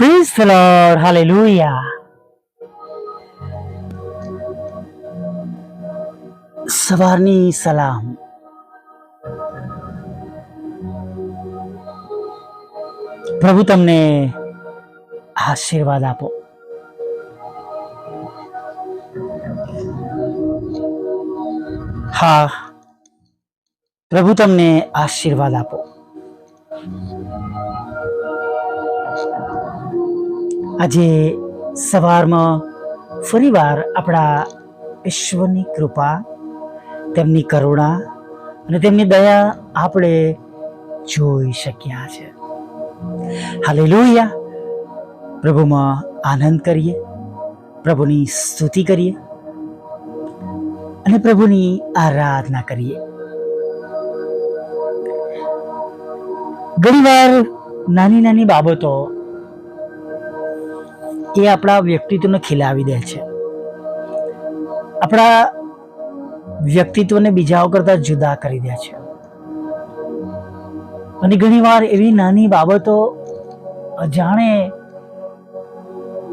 Praise the Lord. Hallelujah. સવારની સલામ પ્રભુ તમને આશીર્વાદ આપો હા, પ્રભુ તમને આશીર્વાદ આપો આજે સવારમાં ફરીવાર આપણા ઈશ્વરની કૃપા, તેમની કરુણા અને તેમની દયા આપણે જોઈ શક્યા છે. હાલે લોહિયા પ્રભુમાં આનંદ કરીએ, પ્રભુની સ્તુતિ કરીએ અને પ્રભુની આરાધના કરીએ. ઘણીવાર નાની નાની બાબતો એ આપણા વ્યક્તિત્વને ખીલાવી દે છે. આપણા વ્યક્તિત્વને બીજાઓ કરતા જુદા કરી દે છે. અને ઘણીવાર એવી નાની બાબતો જાણે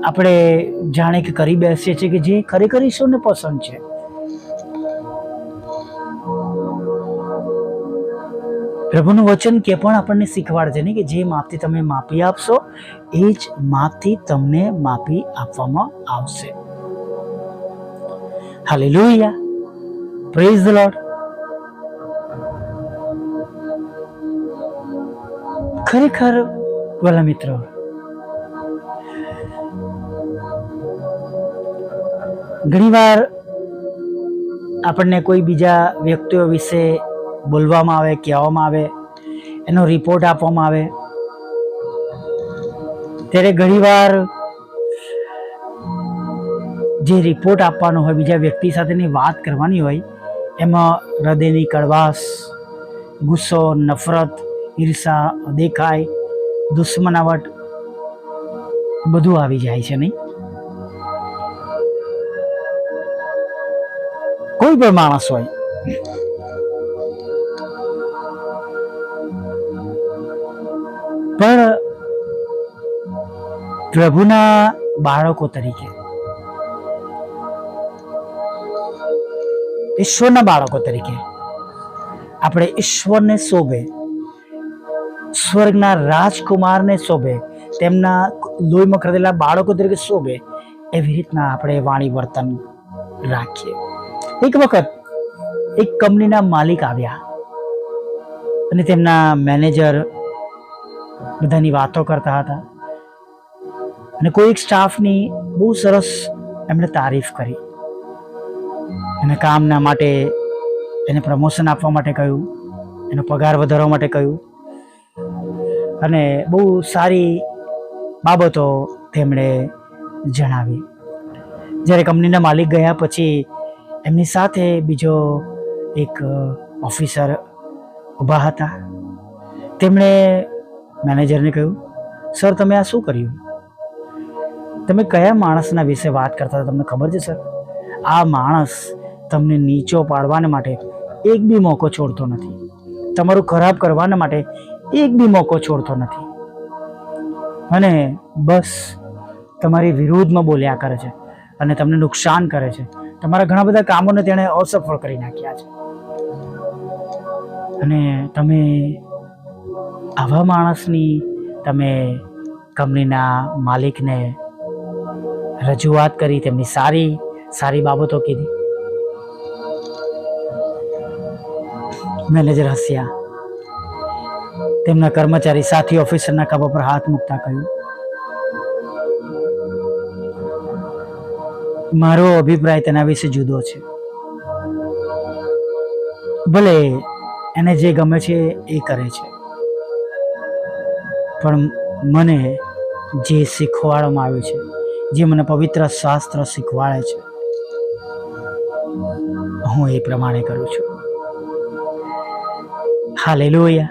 આપણે જાણે કે કરી બેસીએ છીએ કે જે ખરેખર ઈશ્વરને પસંદ છે. પ્રભુનું વચન કે પણ આપણને શીખવાડે છે ને કે જે માપથી તમે માપી આપશો, એ જ માપથી તમને માપી આપવામાં આવશે. હાલેલુયા પ્રેઝ ધ લોર્ડ ખરેખર, વાલા મિત્રો, ઘણીવાર આપણને કોઈ બીજા વ્યક્તિઓ વિશે બોલવામાં આવે, કહેવામાં આવે, એનો રિપોર્ટ આપવામાં આવે. ત્યારે ઘણીવાર જે રિપોર્ટ આપવાનો હોય, બીજા વ્યક્તિ સાથેની વાત કરવાની હોય, એમાં હૃદયની કડવાશ, ગુસ્સો, નફરત, ઈર્ષા દેખાય, દુશ્મનાવટ બધું આવી જાય છે નહીં? કોઈ પણ માણસ હોય પણ પ્રભુના બાળકો તરીકે, ઈશ્વરના બાળકો તરીકે આપણે ઈશ્વરને શોભે, સ્વર્ગના રાજકુમારને શોભે, તેમના લોહીમાં ખરીદેલા બાળકો તરીકે શોભે, એવી રીતના આપણે વાણી વર્તન રાખીએ. એક વખત એક કંપનીના માલિક આવ્યા અને તેમના મેનેજર બધાની વાતો કરતા હતા. અને કોઈ એક સ્ટાફની બહુ સરસ એમણે તારીફ કરી. એને કામના માટે, એને પ્રમોશન આપવા માટે કહ્યું, એનો પગાર વધારવા માટે કહ્યું. અને બહુ સારી બાબતો તેમણે જણાવી. જ્યારે કંપનીના માલિક ગયા પછી એમની સાથે બીજો એક ઓફિસર ઊભા હતા. તેમણે મેનેજરને કહ્યું, સર, તમે આ શું કર્યું? તમે કયા માણસના વિશે વાત કરતા હતા, તમને ખબર છે, સર? આ માણસ તમને નીચો પાડવાને માટે એક બી મોકો છોડતો નથી. તમારું ખરાબ કરવાના માટે એક બી મોકો છોડતો નથી. અને બસ તમારી વિરુદ્ધમાં બોલ્યા કરે છે અને તમને નુકસાન કરે છે. તમારા ઘણા બધા કામોને તેણે અસફળ કરી નાખ્યા છે. અને તમે આવા માણસની તમે કંપનીના માલિકને રજૂઆત કરી, તેમની સારી સારી બાબતો કીધી. મેનેજર હસ્યા. તેમના કર્મચારી સાથી ઓફિસરના ખભા પર હાથ મૂકતા કહ્યું, મારો અભિપ્રાય તેના વિશે જુદો છે. ભલે એને જે ગમે છે એ કરે છે. પણ મને જે શીખવાડવામાં આવ્યું છે, જે મને પવિત્ર શાસ્ત્ર શીખવાડે છે, હું એ પ્રમાણે કરું છું. હાલેલુયા.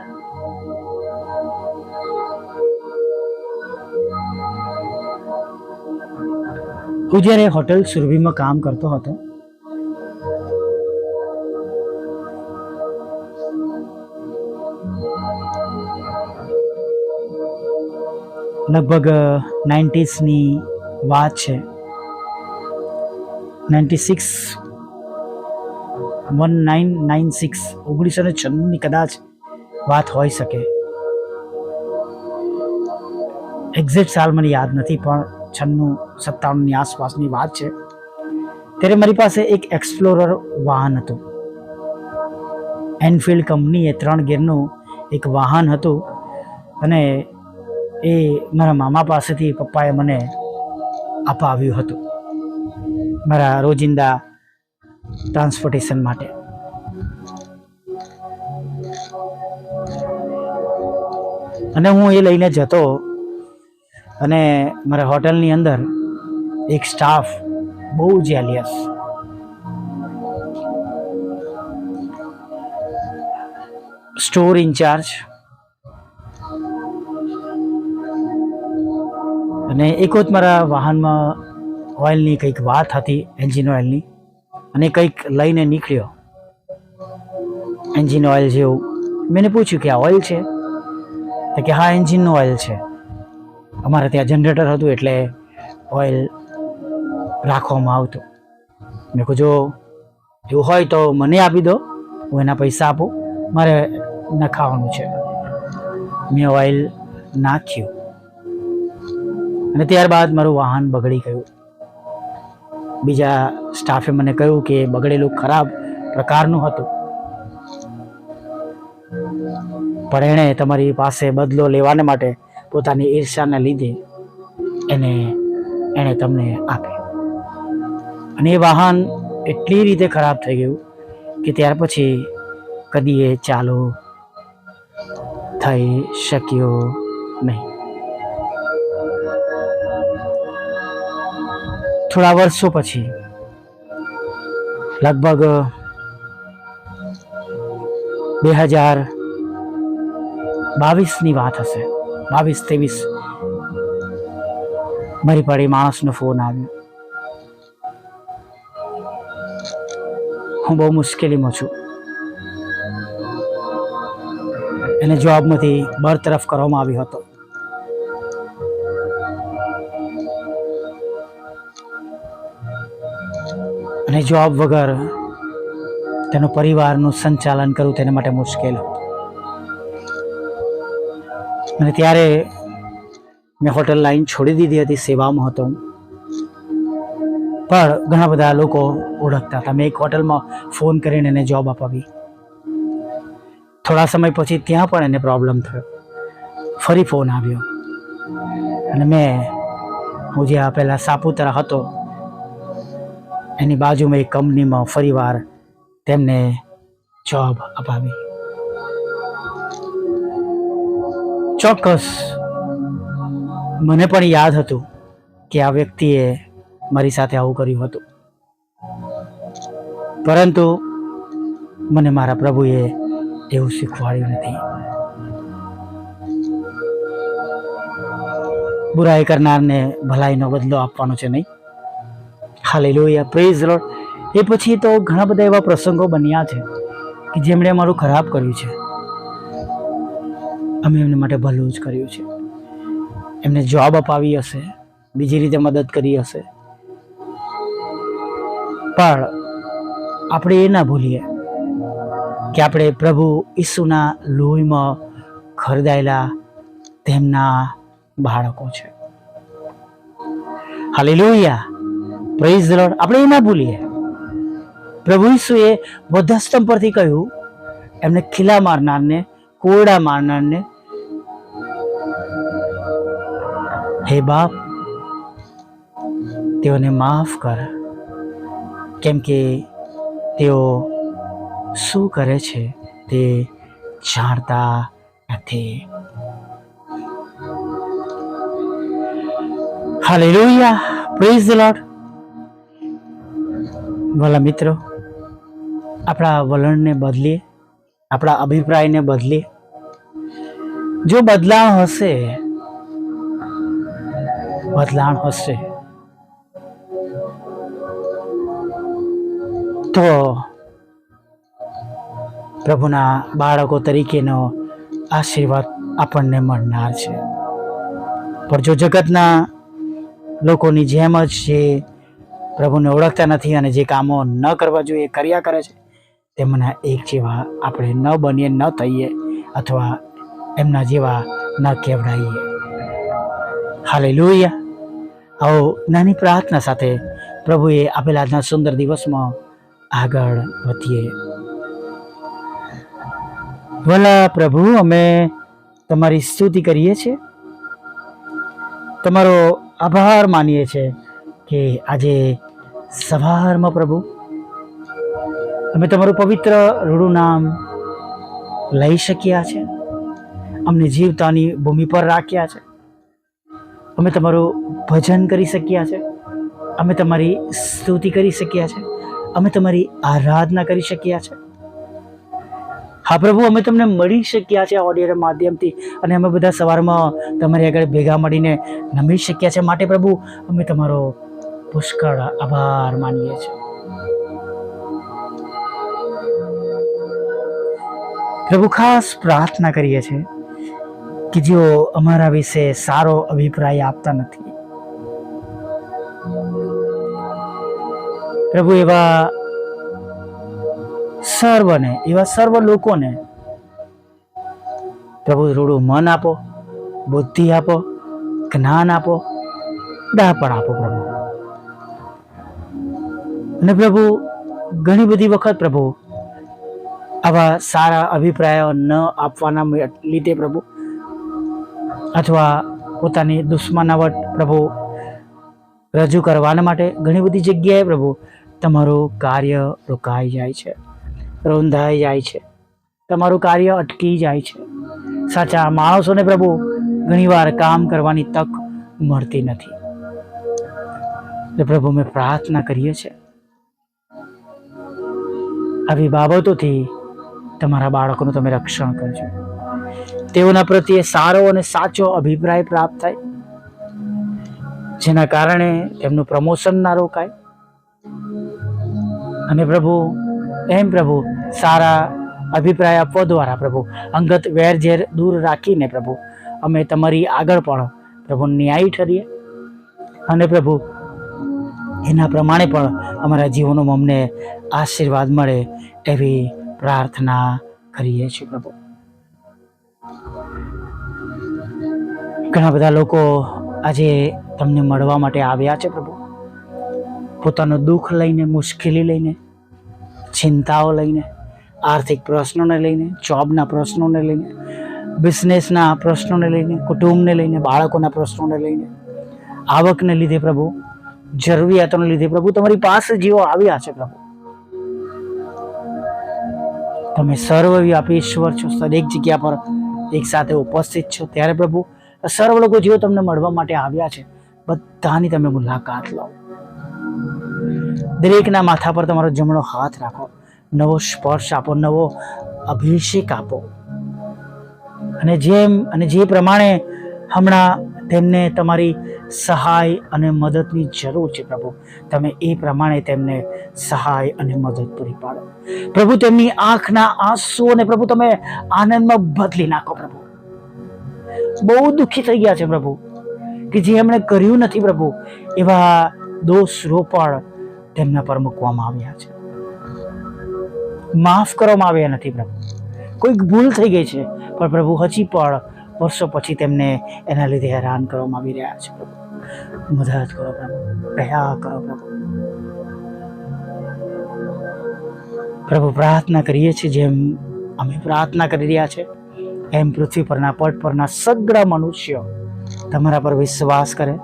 હું જ્યારે હોટેલ સુરભીમાં કામ કરતો હતો લગભગ નાઇન્ટીસની વાત છે. Ninety six one nine nine six ઓગણીસો ને છન્નુંની કદાચ વાત હોઈ શકે. એક્ઝેક્ટ સાલ મને યાદ નથી, પણ છન્નું, સત્તાણુંની આસપાસની વાત છે. ત્યારે મારી પાસે એક એક્સપ્લોરર વાહન હતું. એનફિલ્ડ કંપનીએ ત્રણ ગેરનું એક વાહન હતું અને એ મારા મામા પાસેથી પપ્પાએ મને અપાવ્યું હતું. મારા રોજિંદા ટ્રાન્સપોર્ટેશન માટે. અને હું એ લઈને જતો અને મારા હોટલની અંદર એક સ્ટાફ બહુ જેલિયસ. સ્ટોર ઇન્ચાર્જ અને એક વખત મારા વાહનમાં ઓઇલની કંઈક વાત હતી એન્જિન ઓઇલની અને કંઈક લઈને નીકળ્યો. એન્જિન ઓઇલ જેવું. મેં પૂછ્યું કે આ ઓઇલ છે? તો કે હા એન્જિનનું ઓઇલ છે. અમારે ત્યાં જનરેટર હતું એટલે ઓઇલ રાખવામાં આવતું. મેં કહું જો એવું હોય તો મને આપી દો, હું એના પૈસા આપું. મારે નખાવાનું છે. મેં ઓઇલ નાખ્યું. અને ત્યારબાદ મારું વાહન બગડી ગયું. બીજા સ્ટાફે મને કહ્યું કે બગડેલું ખરાબ પ્રકારનું હતું. પણ એણે તમારી પાસે બદલો લેવાને માટે પોતાની ઈર્ષાને લીધે એને, એણે તમને આપ્યું. અને એ વાહન એટલી રીતે ખરાબ થઈ ગયું કે ત્યાર પછી કદી એ ચાલુ થઈ શક્યો નહીં. થોડા વર્ષો પછી, લગભગ બે હજાર બાવીસની વાત હશે. બાવીસ, ત્રેવીસ મારી પાડી માણસનો ફોન આવ્યો. હું બહુ મુશ્કેલીમાં છું. એને જોબમાંથી બરતરફ કરવામાં આવ્યો હતો. અને જોબ વગર તેનું પરિવારનું સંચાલન કરવું તેના માટે મુશ્કેલ. અને ત્યારે મેં હોટલ લાઈન છોડી દીધી હતી, સેવામાં હતો. પણ ઘણા બધા લોકો ઓળખતા હતા. મેં એક હોટલમાં ફોન કરીને એને જોબ અપાવી. થોડા સમય પછી ત્યાં પણ એને પ્રોબ્લેમ થયો. ફરી ફોન આવ્યો. અને મેં, હું જ્યાં પહેલાં સાપુતારા હતો એની બાજુમાં એક કંપનીમાં ફરીવાર તેમને જોબ અપાવી. ચોક્કસ મને પણ યાદ હતું કે આ વ્યક્તિએ મારી સાથે આવું કર્યું હતું. પરંતુ મને મારા પ્રભુએ એવું શીખવાડ્યું નથી. બુરાઈ કરનારને ભલાઈનો બદલો આપવાનો છે નહીં. હાલેલુયા પ્રેઝ લોટ એ પછી તો ઘણા બધા એવા પ્રસંગો બન્યા છે કે જેમણે અમારું ખરાબ કર્યું છે. અમે એમને માટે ભલું જ કર્યું છે. એમને જોબ અપાવી હશે, બીજી રીતે મદદ કરી હશે. પણ આપણે એ ના ભૂલીએ કે આપણે પ્રભુ ઈસુના લોહીમાં ખરીદાયેલા તેમના બાળકો છે. હાલેલુયા પ્રેઝ લોર્ડ આપણે એ ના ભૂલીએ. પ્રભુ ઈસુએ વધસ્તંભ પરથી કહ્યું, એમને ખીલા મારનારને, કોરડા મારનારને, હે બાપ, તેઓને માફ કર. કેમ કે તેઓ શું કરે છે તે જાણતા નથી. હાલેલુયા પ્રેઝ ધ લોર્ડ વાલા મિત્રો, આપણા વલણને બદલીએ, આપણા અભિપ્રાયને બદલીએ. જો બદલાવ હશે, બદલાણ હશે, તો પ્રભુના બાળકો તરીકેનો આશીર્વાદ આપણને મળનાર છે. પણ જો જગતના લોકોની જેમ જ જે પ્રભુને ઓળખતા નથી અને જે કામો ન કરવા જોઈએ, એ કર્યા કરે છે તેમના એક જેવા આપણે ન બનીએ, ન થઈએ અથવા એમના જેવા ન કહેવડાઈએ. હાલે લોહિયા આવો નાની પ્રાર્થના સાથે પ્રભુએ આપેલા આજના સુંદર દિવસમાં આગળ વધીએ. ભલા પ્રભુ, અમે તમારી સ્તુતિ કરીએ છીએ. તમારો આભાર માનીએ છીએ કે આજે સવારમાં પ્રભુ. અમે તમારું પવિત્ર રૂડું નામ લઈ શક્યા છે. અમને જીવતાની ભૂમિ પર રાખ્યા છે. અમે તમારું ભજન કરી શક્યા છે. અમે તમારી સ્તુતિ કરી શક્યા છે. અમે તમારી આરાધના કરી શક્યા છે. હા પ્રભુ, અમે તમને મળી શક્યા છે ઓડિયોના માધ્યમથી અને અમે બધા સવારમાં તમારી આગળ ભેગા મળીને નમી શક્યા છે. માટે પ્રભુ, અમે તમારો પુષ્કળ આભાર માનીએ છીએ. પ્રભુ, ખાસ પ્રાર્થના કરીએ છીએ કે જેઓ અમારા વિશે સારો અભિપ્રાય આપતા નથી. પ્રભુ, એવા સર્વને, એવા સર્વ લોકોને પ્રભુ થોડું મન આપો, બુદ્ધિ આપો, જ્ઞાન આપો, ડાપણ આપો પ્રભુ. અને પ્રભુ, ઘણી બધી વખત પ્રભુ, આવા સારા અભિપ્રાયો ન આપવાના લીધે પ્રભુ, અથવા પોતાની દુશ્મનાવટ પ્રભુ રજૂ કરવાના માટે ઘણી બધી જગ્યાએ પ્રભુ, તમારું કાર્ય રોકાઈ જાય છે, રોંધાઈ જાય છે, તમારું કાર્ય અટકી જાય છે. સાચા માણસોને પ્રભુ, ઘણીવાર કામ કરવાની તક મળતી નથી. પ્રભુ મેં પ્રાર્થના કરીએ છીએ. આવી બાબતોથી તમારા બાળકોનું તમે રક્ષણ કરજો. તેઓના પ્રત્યે સારો અને સાચો અભિપ્રાય પ્રાપ્ત થાય. જેના કારણે તેમનું પ્રમોશન ના રોકાય. અને પ્રભુ, એમ પ્રભુ, સારા અભિપ્રાય આપવા દ્વારા પ્રભુ, અંગત વેર ઝેર દૂર રાખીને પ્રભુ, અમે તમારી આગળ પણ પ્રભુ ન્યાયી ઠરીએ. અને પ્રભુ એના પ્રમાણે પણ અમારા જીવનોમાં અમને આશીર્વાદ મળે એવી પ્રાર્થના કરીએ છીએ પ્રભુ. ઘણા બધા લોકો આજે તમને મળવા માટે આવ્યા છે પ્રભુ. પોતાનું દુઃખ લઈને, મુશ્કેલી લઈને, ચિંતાઓ લઈને, આર્થિક પ્રશ્નોને લઈને, જોબના પ્રશ્નોને લઈને, બિઝનેસના પ્રશ્નોને લઈને, કુટુંબને લઈને, બાળકોના પ્રશ્નોને લઈને, આવકને લીધે પ્રભુ જરૂરિયાતોને લીધે. પ્રભુ, તમારી પાસે જેઓ આવ્યા છે, પ્રભુ, તમે સર્વવ્યાપી ઈશ્વર છો. દરેક જગ્યા પર એક સાથે ઉપસ્થિત છો. ત્યારે પ્રભુ સર્વ લોકો જેઓ તમને મળવા માટે આવ્યા છે, બધાની તમે મુલાકાત લો. દરેકના માથા પર તમારો જમણો હાથ રાખો. નવો સ્પર્શ આપો, નવો અભિષેક આપો. અને જેમ, અને જે પ્રમાણે હમણાં તેમને તમારી સહાય અને મદદની જરૂર છે, પ્રભુ. તમે એ પ્રમાણે તેમને સહાય અને મદદ પૂરી પાડો. પ્રભુ, તેમની આંખના આંસુઓને પ્રભુ, તમે આનંદમાં બદલી નાખો, પ્રભુ. બહુ દુઃખી થઈ ગયા છે, પ્રભુ, કે જે એમણે કર્યું નથી, પ્રભુ, એવા દોષ રોપણ તેમના પર મૂકવામાં આવ્યા છે. માફ કરવામાં આવ્યા નથી, પ્રભુ. કોઈક ભૂલ થઈ ગઈ છે, પણ પ્રભુ, હજી પણ વર્ષો પછી તેમને એના લીધે હેરાન કરવામાં આવી રહ્યા છે પ્રભુ. મદદ કરો પ્રભુ, દયા કરો પ્રભુ. પ્રભુ પ્રાર્થના કરીએ છીએ જેમ અમે પ્રાર્થના કરી રહ્યા છે, એમ પૃથ્વી પરના પટ પરના સગળા મનુષ્યો તમારા પર વિશ્વાસ કરે.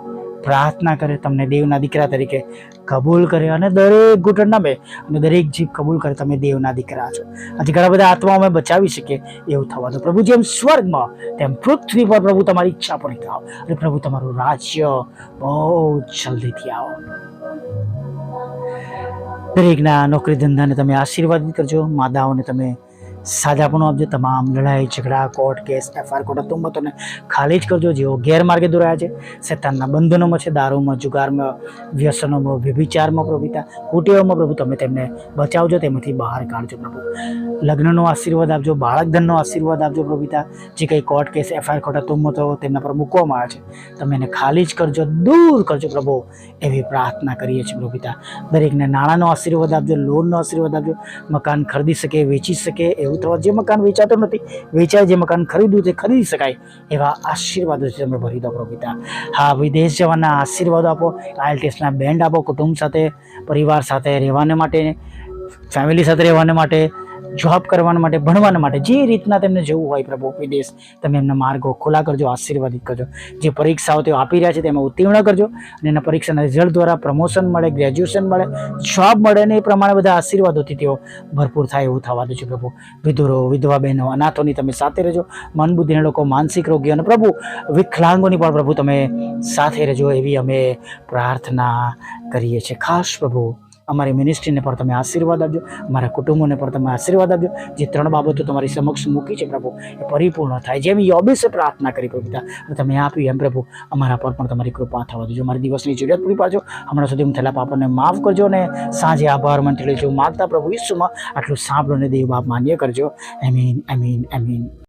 પ્રાર્થના કરે તમને દેવના દીકરા તરીકે કબૂલ કરે અને દરેક ઘૂંટણ નમે અને દરેક જીભ કબૂલ કરે તમે દેવના દીકરા છો. આજે ઘણા બધા આત્માઓ અમે બચાવી શકીએ એવું થવા દો. પ્રભુ જેમ સ્વર્ગમાં, તેમ પૃથ્વી પર પ્રભુ તમારી ઈચ્છા પૂરી થાવ અને પ્રભુ તમારું રાજ્ય બહુ જલ્દીથી આવો. દરેકના નોકરી ધંધાને તમે આશીર્વાદિત કરજો. માદાઓને તમે સાજાપણું આપજો તમામ લડાઈ, ઝઘડા, કોર્ટ કેસ, એફઆઈઆર કોર્ટ તુંબતોને ખાલી જ કરજો જેઓ ગેરમાર્ગે દોરાયા છે. શેતાનના બંધનોમાં છે, દારૂમાં, જુગારમાં, વ્યસનોમાં, વ્યભિચારમાં પ્રભુતા પિતા પ્રભુ, તમે તેમને બચાવજો, તેમાંથી બહાર કાઢજો પ્રભુ. લગ્નનો આશીર્વાદ આપજો, બાળકધનનો આશીર્વાદ આપજો પ્રભુતા. જે કંઈ કોર્ટ કેસ, એફઆઈઆર કોર્ટ તુંબતો તેમના પર મૂકવામાં આવે છે. તમે એને ખાલી જ કરજો, દૂર કરજો પ્રભુ. એવી પ્રાર્થના કરીએ છીએ પ્રભુતા. દરેકને નાણાંનો આશીર્વાદ આપજો, લોનનો આશીર્વાદ આપજો. મકાન ખરીદી શકે, વેચી શકે, એવું થવા જે મકાન વેચાતો નથી, વેચાય જે મકાન ખરીદવું તે ખરીદી શકાય એવા આશીર્વાદોથી તમે ભરી દો પ્રભુ હા, વિદેશ જવાના આશીર્વાદો આપો આઈલ બેન્ડ આપો, કુટુંબ સાથે, પરિવાર સાથે રહેવાને માટે, ફેમિલી સાથે રહેવાને માટે જોબ કરવા માટે, ભણવાના માટે, જે રીતના તેમને જવું હોય પ્રભુ વિદેશ તમે એમના માર્ગો ખુલ્લા કરજો, આશીર્વાદિત કરજો. જે પરીક્ષાઓ તેઓ આપી રહ્યા છે તેમાં ઉત્તીર્ણ કરજો અને એના પરીક્ષાના રિઝલ્ટ દ્વારા પ્રમોશન મળે ગ્રેજ્યુએશન મળે જોબ મળે ને એ પ્રમાણે બધા આશીર્વાદોથી તેઓ ભરપૂર થાય એવું થવા દેજો પ્રભુ. વિધુરો, વિધવા બહેનો, અનાથોની તમે સાથે રહેજો મન બુદ્ધિના લોકો, માનસિક રોગીઓ અને પ્રભુ, વિકલાંગોની પણ પ્રભુ તમે સાથે રહેજો એવી અમે પ્રાર્થના કરીએ છીએ. ખાસ પ્રભુ અમારી મિનિસ્ટ્રીને પણ તમે આશીર્વાદ આપજો, અમારા કુટુંબોને પણ તમે આશીર્વાદ આપજો. જે ત્રણ બાબતો તમારી સમક્ષ મૂકી છે પ્રભુ, એ પરિપૂર્ણ થાય. જેમ યોબીસે પ્રાર્થના કરી પ્રભુ પિતા તમે આપ્યું એમ પ્રભુ, અમારા પર પણ તમારી કૃપા થવા દેજો. મારી દિવસની જરૂરિયાત પૂરી પાડજો. હમણાં સુધી હું થયેલા પાપાને માફ કરજો ને સાંજે આભાર મંત્રી લેજો માગતા પ્રભુ ઈસુમાં આટલું સાંભળો અને દેવ બાપ માન્ય કરજો. એમીન એમીન એમીન